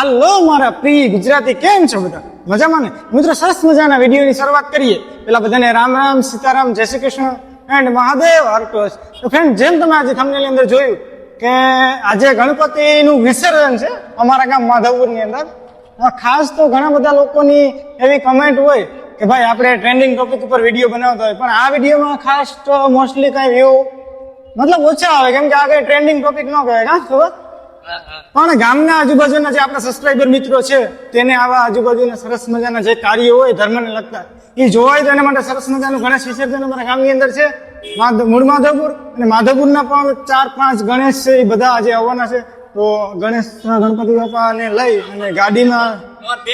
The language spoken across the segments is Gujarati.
હાલો મારા પ્રિય ગુજરાતી, કેમ છો બધા? મજામાં ને? મિત્રો, સરસ મજાના વિડીયોની શરૂઆત કરીએ. પેલા બધાને રામ રામ, સીતારામ, જય શ્રી કૃષ્ણ એન્ડ મહાદેવ હરટોસ તો ફ્રેન્ડ જેમ તમે આજે thumbnail અંદર જોયું કે આજે ગણપતિનું વિસર્જન છે અમારા ગામ માધવપુરની અંદર ખાસ તો ઘણા બધા લોકોની એવી કમેન્ટ હોય કે ભાઈ, આપણે ટ્રેન્ડિંગ ટોપિક ઉપર વીડિયો બનાવતા હોય, પણ આ વિડીયોમાં ખાસ તો મોસ્ટલી કાંઈ વ્યૂ મતલબ ઓછા આવે, કેમ કે આ કઈ ટ્રેન્ડિંગ ટોપિક ન કહેવાય હા ખબર? પણ ગામના આજુબાજુના જે આપણા સબસ્ક્રાઇબર મિત્રો છે, તેને આવા આજુબાજુના સરસ મજાના જે કાર્યો હોય, ધર્મને લગતા, એ જોવાય તો એના માટે સરસ મજાનું ગણેશ વિસર્જન અમારા ગામની અંદર છે. મૂળ માધવપુર અને માધવપુરના પણ ચાર પાંચ ગણેશ છે, એ બધા આજે આવવાના છે. તો ગણેશ ગણપતિ બાપાને લઈ અને ગાડીમાં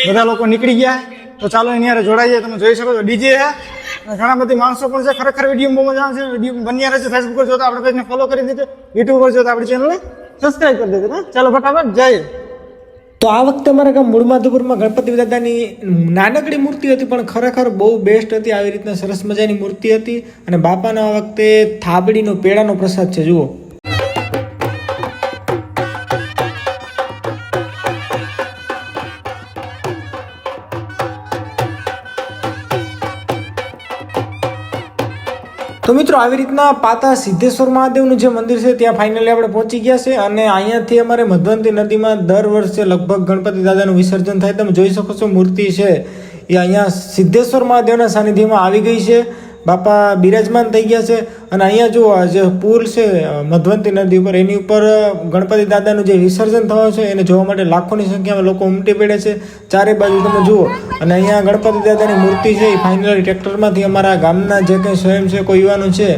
બધા લોકો નીકળી ગયા. તો ચાલો એની હારે જોડાઈએ તમે જોઈ શકો છો, ડીજે ઘણા બધી માણસો પણ છે, ખરેખર વીડિયો બહુ મજા આવે છે. વીડિયો બન્યા રહે છે ફેસબુક પર જોતા આપણે પેજને ફોલો કરી દીધો. યુટ્યુબ પર જોતા આપણી ચેનલને સબસ્ક્રાઇબ કરી દેજો હા ચાલો ફટાફટ, જય તો આ વખતે અમારા ગામ મૂળ માધુપુરમાં ગણપતિ દાદાની નાનકડી મૂર્તિ હતી, પણ ખરેખર બહુ બેસ્ટ હતી, આવી રીતના સરસ મજાની મૂર્તિ હતી. અને બાપાનો આ વખતે થાબડીનો, પેડાનો પ્રસાદ છે, જુઓ. તો મિત્રો, આવી રીતના પાતા સિદ્ધેશ્વર મહાદેવનું જે મંદિર છે, ત્યાં ફાઇનલી આપણે પહોંચી ગયા છે અને અહીંયાથી અમારે મધવંતી નદીમાં દર વર્ષે લગભગ ગણપતિ દાદાનું વિસર્જન થાય. તમે જોઈ શકો છો મૂર્તિ છે, એ અહીંયા સિદ્ધેશ્વર મહાદેવના સાનિધ્યમાં આવી ગઈ છે. બાપા બિરાજમાન થઈ ગયા છે અને અહીંયા જુઓ, આ જે પુલ છે મધવંતી નદી ઉપર, એની ઉપર ગણપતિ દાદાનું જે વિસર્જન થવાનું છે, એને જોવા માટે લાખોની સંખ્યામાં લોકો ઉમટી પડે છે. ચારે બાજુ તમે જુઓ, અને અહીંયા ગણપતિ દાદાની મૂર્તિ છે, એ ફાઇનલી ટ્રેક્ટરમાંથી અમારા ગામના જે કંઈ સ્વયં છે, કોઈ યુવાનો છે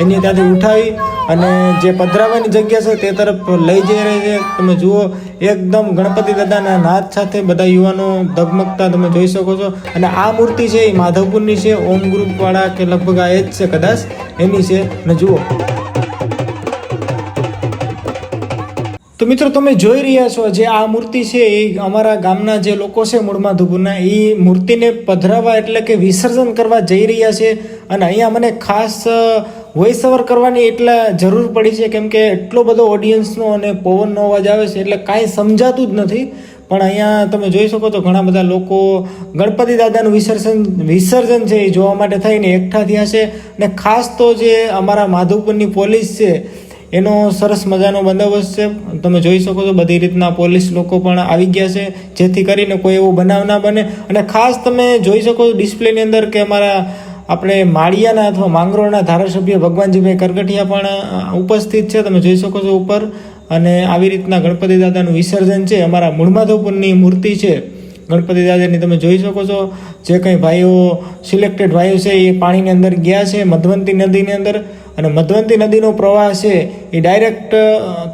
એની ત્યાંથી ઉઠાવી અને જે પધરાવાની જગ્યા છે તે તરફ લઈ જઈ રહી છે. તમે જુઓ, એકદમ ગણપતિ દાદાના નાદ સાથે બધા યુવાનો ધગમગતા તમે જોઈ શકો છો. અને આ મૂર્તિ છે એ માધવપુરની છે, ઓમ ગ્રુપવાળા કે લગભગ આ એ જ છે કદાચ, એની છે. ને જુઓ. તો મિત્રો, તમે જોઈ રહ્યા છો જે આ મૂર્તિ છે એ અમારા ગામના જે લોકો છે મૂળમાં ધુબુના એ મૂર્તિને પધરાવા એટલે કે વિસર્જન કરવા જઈ રહ્યા છે. અને અહીંયા મને ખાસ વોઇસ ઓવર કરવાની એટલા જરૂર પડી છે, કેમ કે એટલો બધો ઓડિયન્સનો અને પવનનો અવાજ આવે છે, એટલે કાંઈ સમજાતું જ નથી. પણ અહીંયા તમે જોઈ શકો છો ઘણા બધા લોકો, ગણપતિ દાદાનું વિસર્જન વિસર્જન છે એ જોવા માટે થઈને એકઠા થયા છે. અને ખાસ તો જે અમારા માધવપુરની પોલીસ છે, એનો સરસ મજાનો બંદોબસ્ત છે. તમે જોઈ શકો છો બધી રીતના પોલીસ લોકો પણ આવી ગયા છે, જેથી કરીને કોઈ એવો બનાવ ના બને. અને ખાસ તમે જોઈ શકો છો ડિસ્પ્લેની અંદર કે અમારા આપણે માળિયાના અથવા માંગરોળના ધારાસભ્ય ભગવાનજીભાઈ કરગઠિયા પણ ઉપસ્થિત છે. તમે જોઈ શકો છો ઉપર. અને આવી રીતના ગણપતિ દાદાનું વિસર્જન છે. અમારા મૂળમાધવપુરની મૂર્તિ છે. ગણપતિ દાદાની તમે જોઈ શકો છો. જે કંઈ ભાઈઓ, સિલેક્ટેડ ભાઈઓ છે, એ પાણીની અંદર ગયા છે, મધવંતી નદીની અંદર. અને મધવંતી નદીનો પ્રવાહ છે એ ડાયરેક્ટ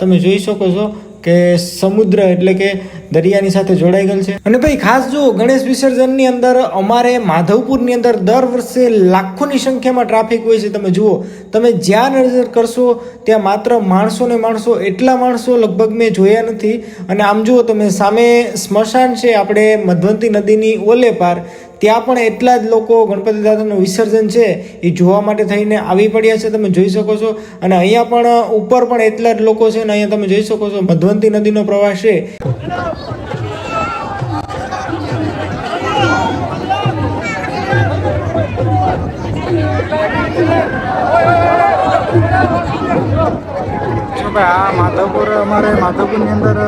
તમે જોઈ શકો છો. કે સમુદ્ર એટલે કે દરિયાની સાથે જોડાઈ ગયેલ છે. અને ભાઈ, ખાસ જો ગણેશ વિસર્જનની અંદર અમારે માધવપુરની અંદર દર વર્ષે લાખોની સંખ્યામાં ટ્રાફિક હોય છે. તમે જુઓ, તમે જ્યાં નજર કરશો, ત્યાં માત્ર માણસો ને માણસો, એટલા માણસો લગભગ મેં જોયા નથી. અને આમ જુઓ, તમે સામે સ્મશાન છે, આપણે મધવંતી નદીની ઓલે પાર. ત્યાં પણ એટલા જ લોકો ગણપતિ દાદાનું વિસર્જન છે, એ જોવા માટે થઈને આવી પડ્યા છે, તમે જોઈ શકો છો. અને અહીંયા પણ, ઉપર પણ એટલા જ લોકો છે અને અહીંયા તમે જોઈ શકો છો મધવંતી નદીનો પ્રવાહ છે. ભાઈ, આ માધવપુર, અમારે માધવપુરની અંદર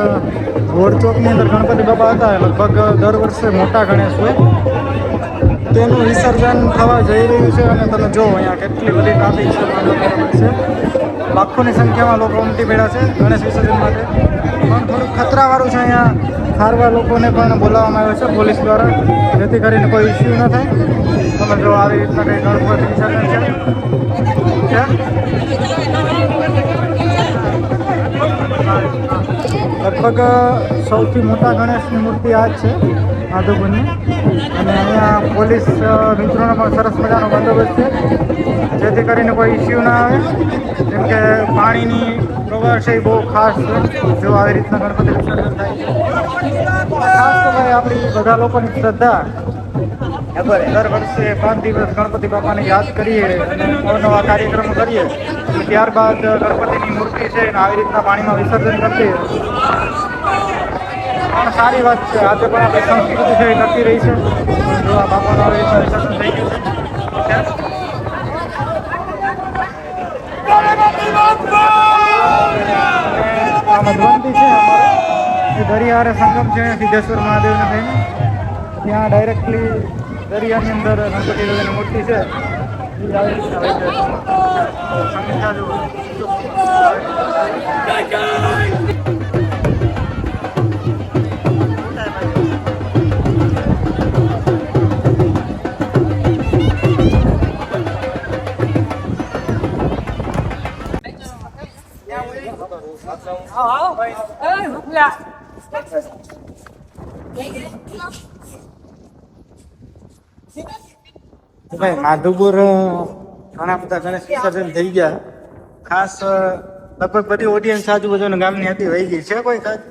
રોડ ચોકની અંદર ગણપતિ બાપા હતા લગભગ દર વર્ષે મોટા ગણેશ હોય. તેનું વિસર્જન થવા જઈ રહ્યું છે અને તમે જો અહીંયા કેટલી બધી ટ્રાફિક છે લાખોની સંખ્યામાં લોકો ઉમટી પડ્યા છે ગણેશ વિસર્જન માટે. પણ થોડુંક ખતરાવાળું છે અહીંયા હારવા લોકોને પણ બોલાવવામાં આવ્યો છે પોલીસ દ્વારા. જેથી કરીને કોઈ ઇસ્યુ ન થાય. તમે જો આવી રીતના કંઈ ગણપતિ વિસર્જન છે. લગભગ સૌથી મોટા ગણેશની મૂર્તિ આ જ છે માધવપુરની અને અહીંયા પોલીસ મિત્રોનો પણ સરસ મજાનો બંદોબસ્ત છે. જેથી કરીને કોઈ ઇસ્યુ ના આવે. જેમ કે પાણીની પ્રવાહ છે એ બહુ ખાસ છે. જો આવી રીતના ગણપતિ વિસર્જન થાય છે. ખાસ તો ભાઈ આપણી બધા લોકોની શ્રદ્ધા. દર વર્ષે પાંચ દિવસ ગણપતિ બાપાને યાદ કરીએ અને નવા કાર્યક્રમો કરીએ. ત્યારબાદ ગણપતિની મૂર્તિ છે એને આવી રીતના પાણીમાં વિસર્જન કરીએ પણ સારી વાત છે. આજે પણ આપણી સંસ્કૃતિ છે એ ટકી રહી છે. જોવા બાપાનો આવે છે છે મધવંતી છે દરિયારે સંગમ છે, સિદ્ધેશ્વર મહાદેવને થઈને. ત્યાં ડાયરેક્ટલી દરિયાની અંદર ગણપતિ દાદાની મૂર્તિ છે. એ હોય છે સંખ્યા જો ભાઈ માધુપુર ઘણા બધા ગણેશ વિસર્જન થઈ ગયા. ખાસ લગભગ બધી ઓડિયન્સ આજુબાજુના ગામની હતી વહી ગઈ છે કોઈ ખાસ.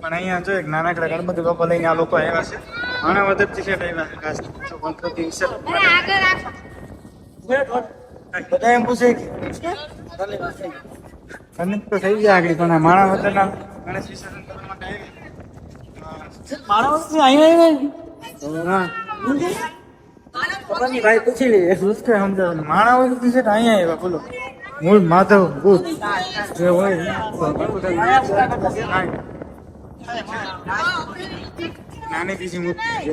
પણ અહીંયા જો એક નાનકડા ગણપતિ બાપા લઈને આ લોકો આવ્યા છે. ઘણા વધરથી છે આવ્યા છે ખાસ. ગણપતિ વિસર્જન. બધા એમ પૂછે કનેક્ટ તો થઈ ગયા આગળ પણ માણા વગરના ગણેશ વિસર્જન કરવા માટે આવી. માણા વગર અહીંયા હા ભાઈ પૂછી લઈએ પૂછકે સમજાવ માણા વતન છે અહીંયા આવ્યા બોલો. મૂળ માધવ જે હોય. નાની બીજી મૂર્તિ છે